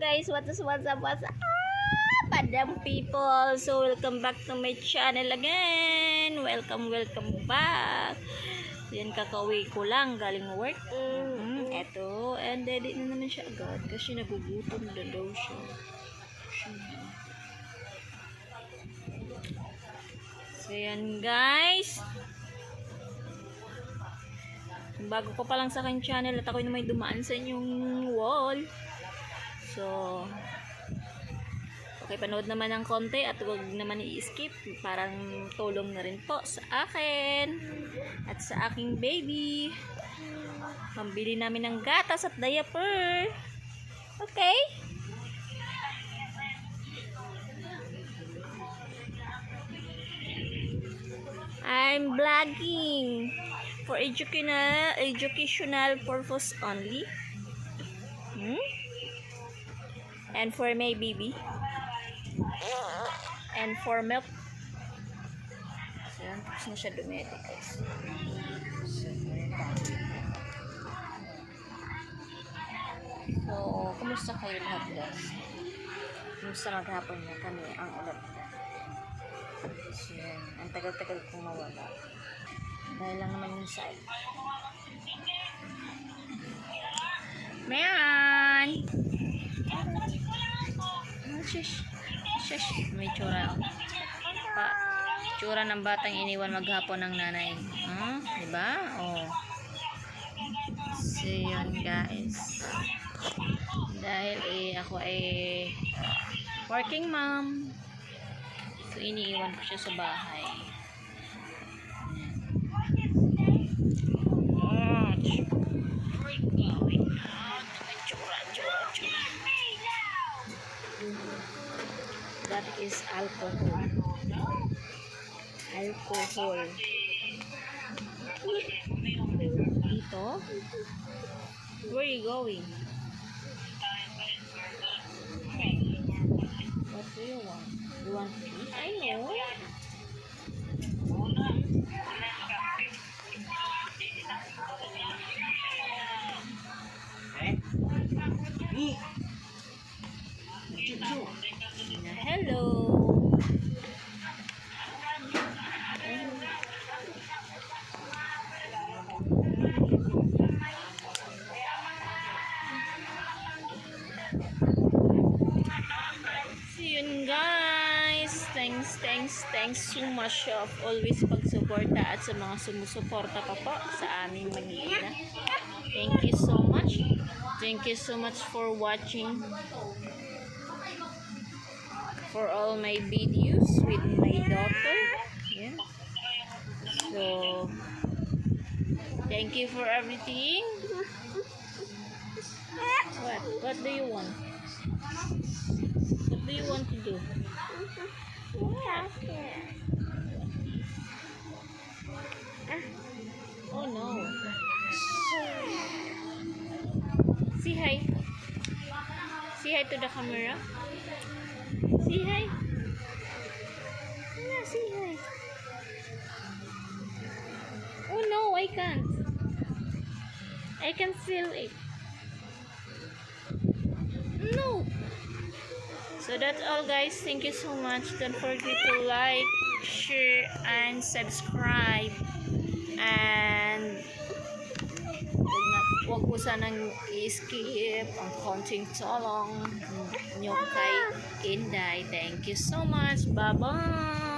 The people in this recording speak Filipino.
guys, what's up, what's up, what's up? Madam people, so welcome back to my channel again. Welcome, welcome back. Yan, kakauwi ko lang, galing work. Mm, eto, and ready na naman siya agad kasi nagugutom na daw siya. So yan guys. Bago ko pa lang sa aking channel at ako yung may dumaan sa inyong wall. So, okay, panood naman ng konti at huwag naman i-skip. Parang tulong na rin po sa akin at sa aking baby. Pambili namin ng gatas at diaper. Okay? I'm vlogging for educational educational purpose only. Hmm? And for my baby. And for milk. So, yan. Tapos na siya dumete, guys. So, kumusta kayo lahat, guys? Kumusta maghapon na kami ang ulat So, yan. Ang tagal-tagal kong mawala. Dahil lang naman yung side. Meron! Oh, shush. Shush. May tsura. Pa, tsura ng batang iniwan maghapon ng nanay. Huh? Diba? Oh. So, yun guys. Dahil eh, ako ay working mom. So, iniiwan ko siya sa bahay. Oh, Where you going? Ah, tsura, tsura, tsura. That is alcohol. Alcohol. Dito? Where you going? What do you want? You want fish? I know. So yun guys, thanks, thanks, thanks so much of always pagsuporta at sa mga sumusuporta pa po sa aming Manila. Thank you so much. Thank you so much for watching for all my videos with my daughter. Yeah. So, thank you for everything. What do you want to do? Yeah. Oh no. Say hi. Say hi to the camera. Say hi. Yeah, say hi. Oh no, I can't. I can feel it. So that's all guys. Thank you so much. Don't forget to like, share, and subscribe. And huwag, po sanang i-skip ang konting tolong nyo kay Inday. Thank you so much. Bye-bye.